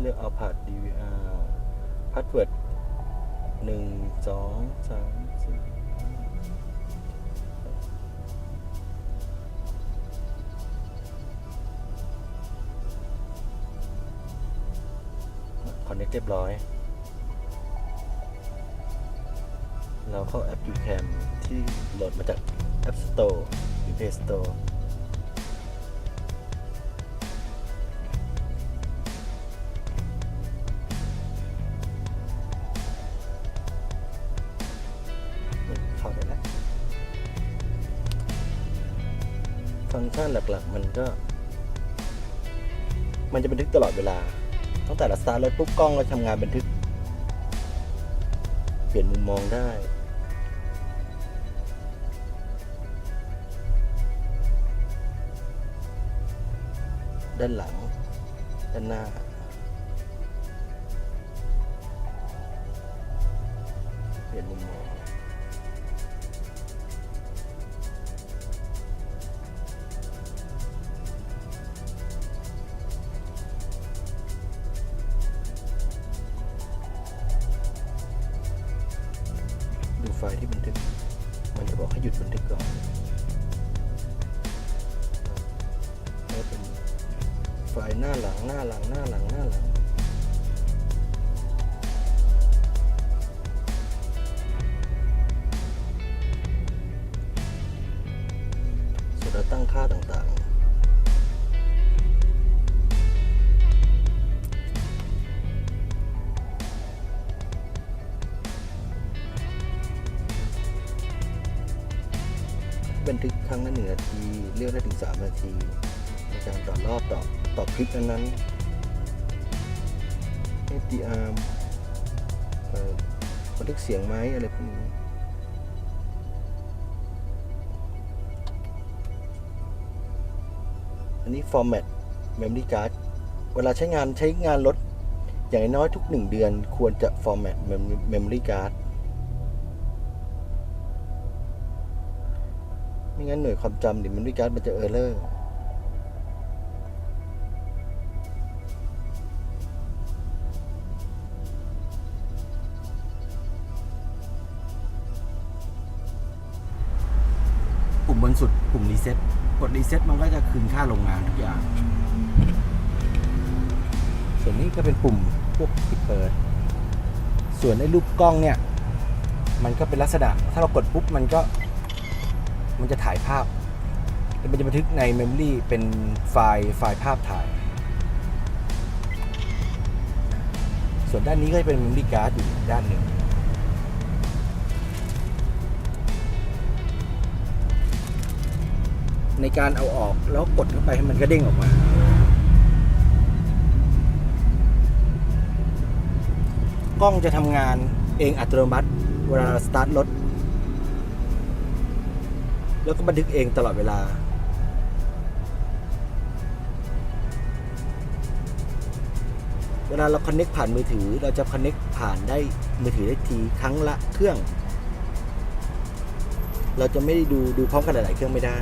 เลือกเอาผ่าน DVR พาสเวิร์ดหนึ่งสองสามสี่คอนเน c t เรียบร้อย เราเข้าแอป UCam ที่โหลดมาจาก App Store หรือ Play Store ฟังก์ชันหลักๆ มันก็ มันจะบันทึกตลอดเวลา ตั้งแต่เราสตาร์ทรถปุ๊บกล้องก็ทำงานบันทึก เปลี่ยนมุมมองได้ด้านหลัง ด้านหน้า ไฟล์ที่บันทึก มันจะบอกให้หยุดบันทึกก่อนแล้วเป็นไฟล์หน้าหลังหน้าหลังหน้าหลังหน้าหลังส่วนเราตั้งค่าต่างๆ บันทึกครั้งละหนึ่งนาที เลือกได้ถึงสามนาทีในการต่อรอบต่อต่อคลิปนั้นๆ FDR บันทึกเสียงไหมอะไรพวกนี้อันนี้ format memory card เวลาใช้งานใช้งานรถอย่างน้อยทุกหนึ่งเดือนควรจะ format memory card ไม่งั้นหน่วยความจำหรือ memory card มันจะเออร์เลอร์ปุ่มบนสุดปุ่มรีเซ็ตกดรีเซ็ตมันก็จะคืนค่าโรงงานทุกอย่าง ส่วนนี้ก็เป็นปุ่มพวกปิดเปิด ส่วนไอ้รูปกล้องเนี่ย มันก็เป็นลักษณะ ถ้าเรากดปุ๊บมันก็ มันจะถ่ายภาพมันจะบันทึกในเมมโมรีเป็นไฟล์ไฟล์ภาพถ่าย ส่วนด้านนี้ก็จะเป็นเมมโมรีการ์ดอยู่อีกด้านหนึ่งในการเอาออกแล้วกดเข้าไปให้มันก็เด้งออกมา กล้องจะทำงานเองอัตโนมัติ เวลาสตาร์ทรถ แล้วก็บันทึกเองตลอดเวลา เวลาเราคอนเน็กผ่านมือถือ เราจะคอนเน็กผ่านได้มือถือได้ทีครั้งละเครื่อง เราจะไม่ได้ดูดูพร้อมกันหลายๆเครื่องไม่ได้